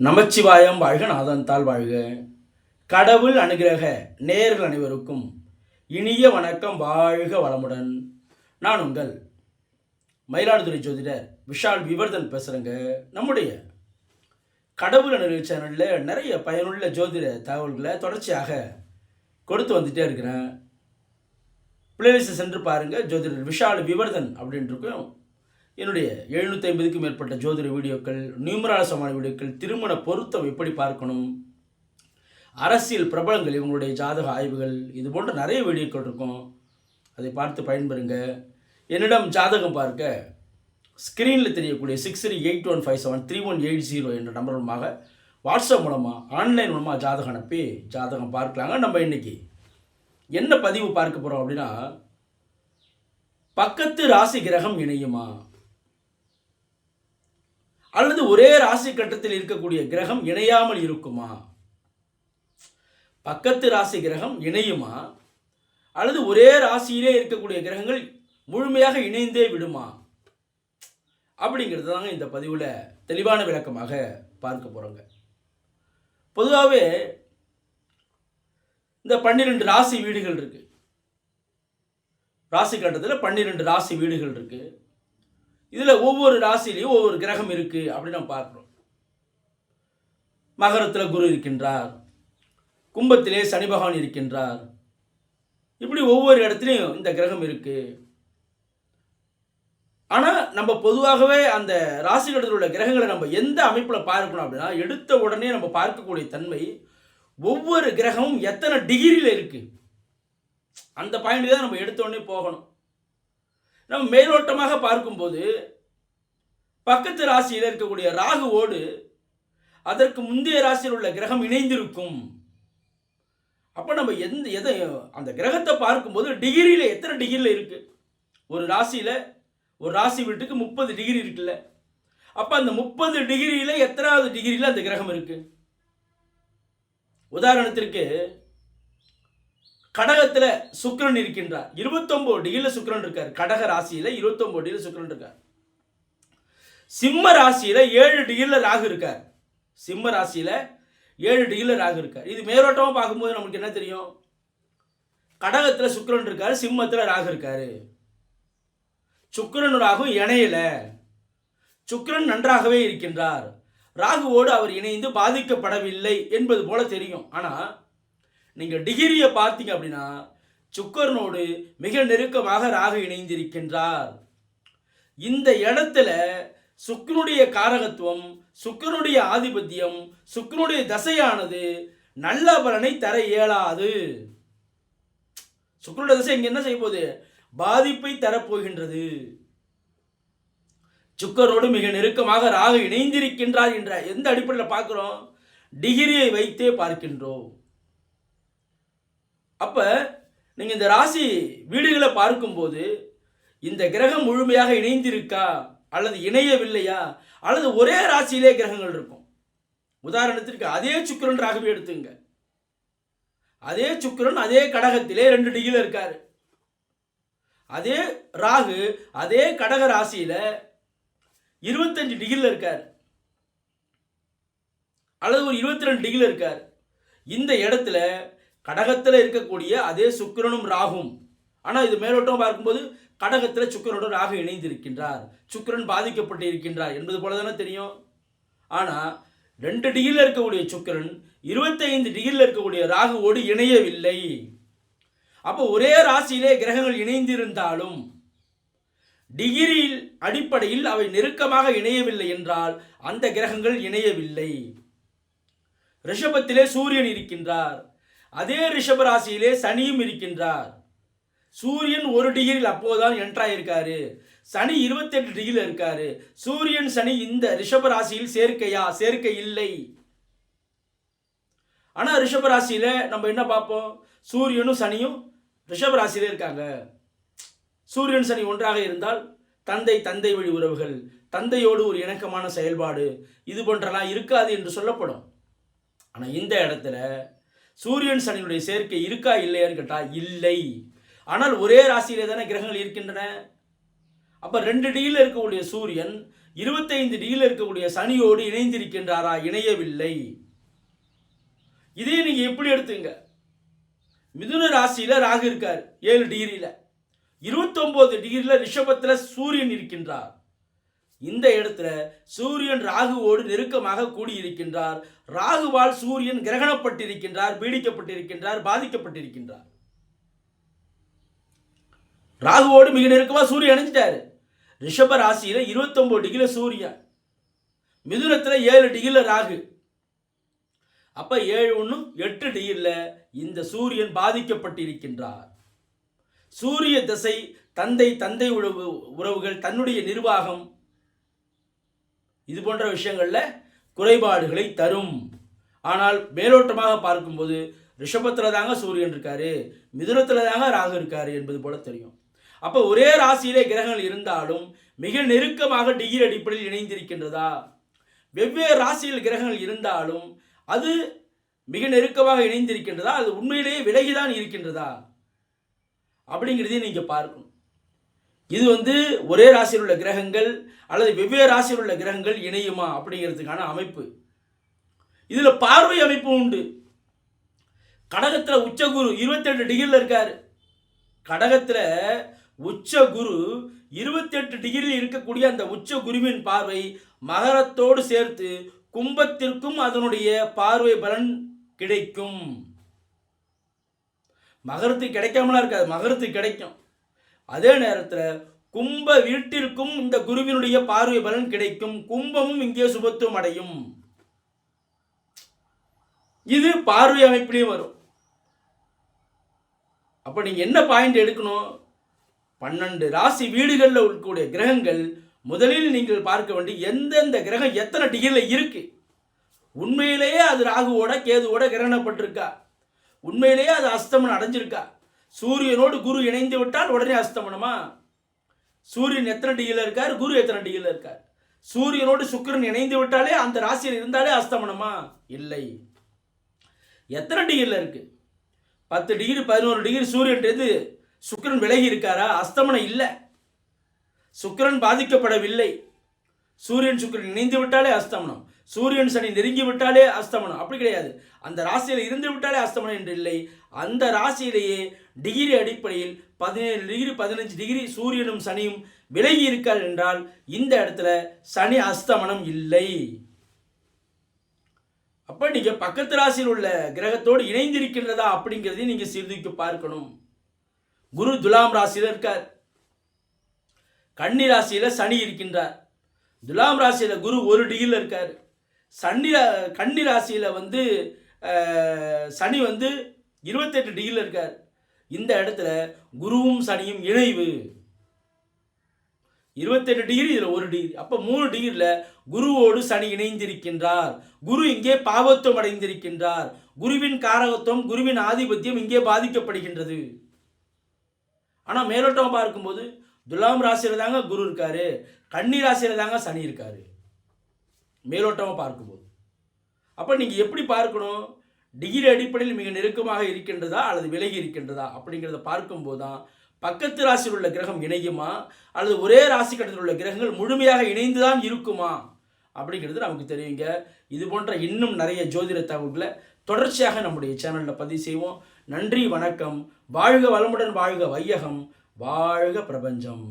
நமச்சிவாயம் வாழ்க நாதந்தால் வாழ்க. கடவுள் அனுகிரக நேர்கள் அனைவருக்கும் இனிய வணக்கம் வாழ்க வளமுடன். நான் உங்கள் மயிலாடுதுறை ஜோதிடர் விஷால் விவர்தன் பேசுகிறேங்க நம்முடைய கடவுள் அனுகிரக சேனலில் நிறைய பயனுள்ள ஜோதிட தகவல்களை தொடர்ச்சியாக கொடுத்து வந்துட்டே இருக்கிறேன். பிளேலிஸ்ட் சென்று பாருங்கள் ஜோதிடர் விஷால் விவர்தன் அப்படின்ட்டு இருக்கும் என்னுடைய எழுநூற்றி ஐம்பதுக்கும் மேற்பட்ட ஜோதிட வீடியோக்கள் நியூமராலசமான வீடியோக்கள் திருமண பொருத்தம் எப்படி பார்க்கணும் அரசியல் பிரபலங்கள் இவங்களுடைய ஜாதக ஆய்வுகள் இது போன்ற நிறைய வீடியோக்கள் இருக்கும். அதை பார்த்து பயன்பெறுங்க. என்னிடம் ஜாதகம் பார்க்க ஸ்க்ரீனில் தெரியக்கூடிய six three eight one five seven three one eight zero என்ற நம்பர் மூலமாக வாட்ஸ்அப் மூலமாக ஆன்லைன் மூலமாக ஜாதகம் அனுப்பி ஜாதகம் பார்க்கலாங்க. நம்ம இன்றைக்கி என்ன பதிவு பார்க்க போகிறோம் அப்படின்னா பக்கத்து ராசி கிரகம் இணையுமா? அல்லது ஒரே ராசி கட்டத்தில் இருக்கக்கூடிய கிரகம் இணையாமல் இருக்குமா? பக்கத்து ராசி கிரகம் இணையுமா? அல்லது ஒரே ராசியிலே இருக்கக்கூடிய கிரகங்கள் முழுமையாக இணைந்தே விடுமா? அப்படிங்கிறது தாங்க இந்த பதிவில் தெளிவான விளக்கமாக பார்க்க போகிறோங்க பொதுவாகவே இந்த பன்னிரெண்டு ராசி வீடுகள் இருக்குது ராசி கட்டத்தில் பன்னிரெண்டு ராசி வீடுகள் இருக்குது இதில் ஒவ்வொரு ராசிலையும் ஒவ்வொரு கிரகம் இருக்குது அப்படின்னு நம்ம பார்க்குறோம். மகரத்தில் குரு இருக்கின்றார். கும்பத்திலே சனி பகவான் இருக்கின்றார். இப்படி ஒவ்வொரு இடத்துலையும் இந்த கிரகம் இருக்குது ஆனால் நம்ம பொதுவாகவே அந்த ராசிகளிடத்தில் உள்ள கிரகங்களை நம்ம எந்த அமைப்பில் பார்க்கணும் அப்படின்னா எடுத்த உடனே நம்ம பார்க்கக்கூடிய தன்மை ஒவ்வொரு கிரகமும் எத்தனை டிகிரியில் இருக்குது அந்த பாயிண்ட் தான் நம்ம எடுத்த உடனே போகணும். நம்ம மேலோட்டமாக பார்க்கும்போது பக்கத்து ராசியில் இருக்கக்கூடிய ராகுவோடு அதற்கு முந்தைய ராசியில் உள்ள கிரகம் இணைந்திருக்கும். அப்போ நம்ம எந்த எதை அந்த கிரகத்தை பார்க்கும்போது டிகிரியில் எத்தனை டிகிரியில் இருக்குது ஒரு ராசியில் ஒரு ராசி வீட்டுக்கு முப்பது டிகிரி இருக்குல்ல. அப்போ அந்த முப்பது டிகிரியில் எத்தனாவது டிகிரியில் அந்த கிரகம் இருக்குது உதாரணத்திற்கு கடகத்தில் சுக்கரன் இருக்கின்றார். இருபத்தொம்போது டிகிரியில் சுக்கரன் இருக்கார். கடக ராசியில் இருபத்தொம்போது டிகிரியில் சுக்கரன் இருக்கார். சிம்ம ராசியில் ஏழு டிகிரியில் ராகு இருக்கார். சிம்ம ராசியில் ஏழு டிகிரியில் ராகு இருக்கார். இது மேலோட்டமாக பார்க்கும்போது நமக்கு என்ன தெரியும்? கடகத்தில் சுக்கரன் இருக்கார் சிம்மத்தில் ராகு இருக்கார். சுக்கரன் ராகு இணையல. சுக்கிரன் நன்றாகவே இருக்கின்றார். ராகுவோடு அவர் இணைந்து பாதிக்கப்படவில்லை என்பது போல தெரியும். ஆனால் நீங்கள் டிகிரியை பார்த்தீங்க அப்படின்னா சுக்கரனோடு மிக நெருக்கமாக ராகு இணைந்திருக்கின்றார். இந்த இடத்துல சுக்கனுடைய காரகத்துவம் சுக்கரனுடைய ஆதிபத்தியம் சுக்கரனுடைய தசையானது நல்ல பலனை தர இயலாது. சுக்கரனுடைய தசை இங்க என்ன செய்ய போகுது? பாதிப்பை தரப்போகின்றது. சுக்கரோடு மிக நெருக்கமாக ராகு இணைந்திருக்கின்றார் என்ற எந்த அடிப்படையில் பார்க்கிறோம்? டிகிரியை வைத்தே பார்க்கின்றோம். அப்போ நீங்கள் இந்த ராசி வீடுகளை பார்க்கும்போது இந்த கிரகம் முழுமையாக இணைந்திருக்கா? அல்லது இணையவில்லையா? அல்லது ஒரே ராசியிலே கிரகங்கள் இருக்கும்? உதாரணத்திற்கு அதே சுக்கிரன் ராகவே எடுத்துங்க. அதே சுக்கிரன் அதே கடகத்திலே ரெண்டு டிகிரியில் இருக்காரு. அதே ராகு அதே கடக ராசியில இருபத்தஞ்சு டிகிரியில் இருக்கார். அல்லது ஒரு இருபத்தி ரெண்டு டிகிரியில் இருக்கார். இந்த இடத்துல கடகத்தில் இருக்கக்கூடிய அதே சுக்கிரனும் ராகும். ஆனால் இது மேலோட்டம் பார்க்கும்போது கடகத்தில் சுக்கிரனுடன் ராகு இணைந்திருக்கின்றார். சுக்கிரன் பாதிக்கப்பட்டு இருக்கின்றார் என்பது போல தானே தெரியும். ஆனால் ரெண்டு டிகிரியில் இருக்கக்கூடிய சுக்கிரன் இருபத்தைந்து டிகிரியில் இருக்கக்கூடிய ராகுவோடு இணையவில்லை. அப்போ ஒரே ராசியிலே கிரகங்கள் இணைந்திருந்தாலும் டிகிரியில் அடிப்படையில் அவை நெருக்கமாக இணையவில்லை என்றால் அந்த கிரகங்கள் இணையவில்லை. ரிஷபத்திலே சூரியன் இருக்கின்றார். அதே ரிஷப ராசியிலே சனியும் இருக்கின்றார். சூரியன் ஒரு டிகிரியில் அப்போதான் என்ட்ராயிருக்காரு சனி இருபத்தெட்டு டிகிரியில் இருக்காரு. சூரியன் சனி இந்த ரிஷப ராசியில் சேர்க்கையா? சேர்க்கை இல்லை ஆனால் ரிஷப ராசியில் நம்ம என்ன பார்ப்போம்? சூரியனும் சனியும் ரிஷபராசியில் இருக்காங்க. சூரியன் சனி ஒன்றாக இருந்தால் தந்தை தந்தை வழி உறவுகள் தந்தையோடு ஒரு இணக்கமான செயல்பாடு இது போன்றெல்லாம் இருக்காது என்று சொல்லப்படும். ஆனால் இந்த இடத்துல சூரியன் சனியுடைய சேர்க்கை இருக்கா இல்லையான்னு கேட்டால் இல்லை. ஆனால் ஒரே ராசியிலே தானே கிரகங்கள் இருக்கின்றன. அப்போ ரெண்டு டிகிரியில் இருக்கக்கூடிய சூரியன் இருபத்தைந்து டிகிரியில் இருக்கக்கூடிய சனியோடு இணைந்திருக்கின்றாரா? இணையவில்லை. இதே நீங்கள் எப்படி எடுத்துங்க? மிதுன ராசியில் ராகு இருக்கார் ஏழு டிகிரியில். இருபத்தொம்போது டிகிரியில் ரிஷபத்தில் சூரியன் இருக்கின்றார். இந்த இடத்துல சூரியன் ராகுவோடு நெருக்கமாக கூடியிருக்கின்றார். ராகுவால் சூரியன் கிரகணப்பட்டிருக்கின்றார் பீடிக்கப்பட்டிருக்கின்றார் பாதிக்கப்பட்டிருக்கின்றார். ராகுவோடு மிக நெருக்கமாக சூரியன் அணைஞ்சிட்டாரு ரிஷப ராசியில இருபத்தொன்பது டிகிரி சூரியன். மிதுனத்தில் ஏழு டிகிரில ராகு. அப்ப ஏழு ஒன்று எட்டு டிகிரில இந்த சூரியன் பாதிக்கப்பட்டிருக்கின்றார். சூரிய திசை தந்தை தந்தை உறவு உறவுகள் தன்னுடைய நிர்வாகம் இது போன்ற விஷயங்களில் குறைபாடுகளை தரும். ஆனால் மேலோட்டமாக பார்க்கும்போது ரிஷபத்தில் தாங்க சூரியன் இருக்காரு மிதுனத்தில் தாங்க ராகு இருக்காரு என்பது போல தெரியும். அப்போ ஒரே ராசியிலே கிரகங்கள் இருந்தாலும் மிக நெருக்கமாக டிகிரி அடிப்படையில் இணைந்திருக்கின்றதா? வெவ்வேறு ராசியில் கிரகங்கள் இருந்தாலும் அது மிக நெருக்கமாக இணைந்திருக்கின்றதா? அது உண்மையிலேயே விலகிதான் இருக்கின்றதா? அப்படிங்கிறதையும் நீங்கள் பார்க்கணும். இது வந்து ஒரே ராசியில் உள்ள கிரகங்கள் அல்லது வெவ்வேறு ராசியில் உள்ள கிரகங்கள் இணையுமா அப்படிங்கிறதுக்கான அமைப்பு. இதில் பார்வை அமைப்பு உண்டு. கடகத்தில் உச்சகுரு இருபத்தெட்டு டிகிரியில் இருக்கார். கடகத்தில் உச்ச குரு இருபத்தெட்டு டிகிரியில் இருக்கக்கூடிய அந்த உச்ச குருவின் பார்வை மகரத்தோடு சேர்த்து கும்பத்திற்கும் அதனுடைய பார்வை பலன் கிடைக்கும். மகரத்துக்கு கிடைக்காமலாம் இருக்காது. மகரத்துக்கு கிடைக்கும். அதே நேரத்தில் கும்ப வீட்டிற்கும் இந்த குருவினுடைய பார்வை பலன் கிடைக்கும். கும்பமும் இங்கே சுபத்துவம் அடையும். இது பார்வை அமைப்பிலையும் வரும். அப்போ நீங்கள் என்ன பாயிண்ட் எடுக்கணும்? பன்னெண்டு ராசி வீடுகளில் இருக்கக்கூடிய கிரகங்கள் முதலில் நீங்கள் பார்க்க வேண்டிய எந்தெந்த கிரகம் எத்தனை டிகிரியில் இருக்கு? உண்மையிலேயே அது ராகுவோட கேதுவோட கிரகணப்பட்டிருக்கா? உண்மையிலேயே அது அஸ்தமனம் அடைஞ்சிருக்கா? சூரியனோடு குரு இணைந்து விட்டால் உடனே அஸ்தமனமா சூரியன் எத்தனை டிகிரியில் இருக்கார்? குரு எத்தனை டிகிரியில் இருக்கார்? சூரியனோடு சுக்கிரன் இணைந்து விட்டாலே அந்த ராசியில் இருந்தாலே அஸ்தமனமா இல்லை. எத்தனை டிகிரியில் இருக்கு? பத்து டிகிரி பதினோரு டிகிரி சூரியன்றது சுக்கிரன் விலகி இருக்காரா? அஸ்தமனம் இல்லை. சுக்கிரன் பாதிக்கப்படவில்லை. சூரியன் சுக்கரன் இணைந்து விட்டாலே அஸ்தமனம். சூரியன் சனி நெருங்கி விட்டாலே அஸ்தமனம். அப்படி கிடையாது. அந்த ராசியில் இருந்து விட்டாலே அஸ்தமனம் என்று இல்லை. அந்த ராசியிலேயே டிகிரி அடிப்படையில் பதினேழு டிகிரி பதினஞ்சு டிகிரி சூரியனும் சனியும் விலகி இருக்கார் என்றால் இந்த இடத்துல சனி அஸ்தமனம் இல்லை. அப்போ நீங்கள் பக்கத்து ராசியில் உள்ள கிரகத்தோடு இணைந்திருக்கின்றதா அப்படிங்கிறதையும் நீங்கள் சீர்தூக்கி பார்க்கணும். குரு துலாம் ராசியில் இருக்கார். கன்னி ராசியில் சனி இருக்கின்றார். துலாம் ராசியில் குரு ஒரு டிகிரியில் இருக்கார். சன்னி கன்னி ராசியில் வந்து சனி வந்து இருபத்தெட்டு டிகிரியில் இருக்கார். இந்த இடத்துல குருவும் சனியும் இணைவு. இருபத்தெட்டு டிகிரி இதில் ஒரு டிகிரி. அப்போ மூணு டிகிரியில் குருவோடு சனி இணைந்திருக்கின்றார். குரு இங்கே பாவத்துவம் அடைந்திருக்கின்றார். குருவின் காரகத்துவம் குருவின் ஆதிபத்தியம் இங்கே பாதிக்கப்படுகின்றது. ஆனால் மேலோட்டமாக பார்க்கும்போது துலாம் ராசியில் தாங்க குரு இருக்காரு. கன்னி ராசியில் தாங்க சனி இருக்காரு. மேலோட்டமாக பார்க்கும்போது. அப்போ நீங்கள் எப்படி பார்க்கணும்? டிகிரி அடிப்படையில் மிக நெருக்கமாக இருக்கின்றதா அல்லது விலகி இருக்கின்றதா அப்படிங்கிறத பார்க்கும்போது தான் பக்கத்து ராசியில் உள்ள கிரகம் இணையுமா? அல்லது ஒரே ராசி கட்டத்தில் உள்ள கிரகங்கள் முழுமையாக இணைந்து தான் இருக்குமா? அப்படிங்கிறது நமக்கு தெரியுங்க. இது போன்ற இன்னும் நிறைய ஜோதிட தகவல்களை தொடர்ச்சியாக நம்முடைய சேனலில் பதிவு செய்வோம். நன்றி வணக்கம். வாழ்க வளமுடன் வாழ்க வையகம். வாழ்க பிரபஞ்சம்.